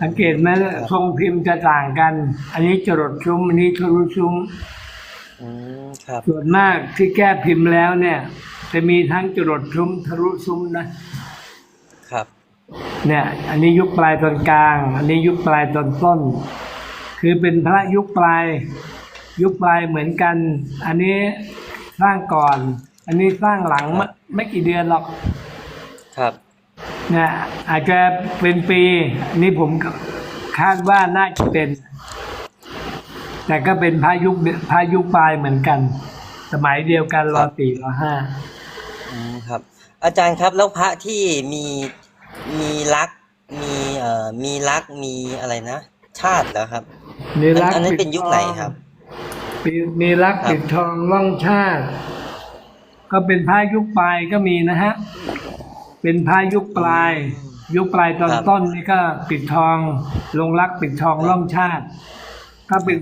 สังเกตไหมทรงพิมพ์จะต่างกัน อันนี้จรดชุ้มอันนี้ทะลุชุ้มอืมครับส่วนมากที่แก้พิมพ์แล้วเนี่ย จะมีทั้งจรดชุ้มทะลุชุ้มนะครับ เนี่ย อันนี้ยุคปลายตอนกลาง อันนี้ยุคปลายตอนต้น คือเป็นพระยุคปลาย ยุคปลายเหมือนกัน อันนี้สร้างก่อน อันนี้สร้างหลังไม่ไม่กี่เดือนหรอกครับเนี่ยอาจจะเป็นปีอันนี้ผมคาดว่าน่าจะเป็น แต่ก็เป็นพายุคพายุคปลายเหมือนกัน สมัยเดียวกันรอสี่รอห้าอืมครับ อาจารย์ครับแล้วพระที่มีมีรักมีเอ่อมีรักมีอะไรนะ ชาติเหรอครับมีอันรักอันนั้นปิดเป็นยุคไหนครับมีมีรักครับปิดทองล่องชาติ ก็เป็นพายุคปลายก็มีนะฮะ เป็นพายุคปลาย ยุคปลายตอนต้นนี่ก็ปิดทอง ลงรักปิดทองล่องชาติ ถ้าเป็น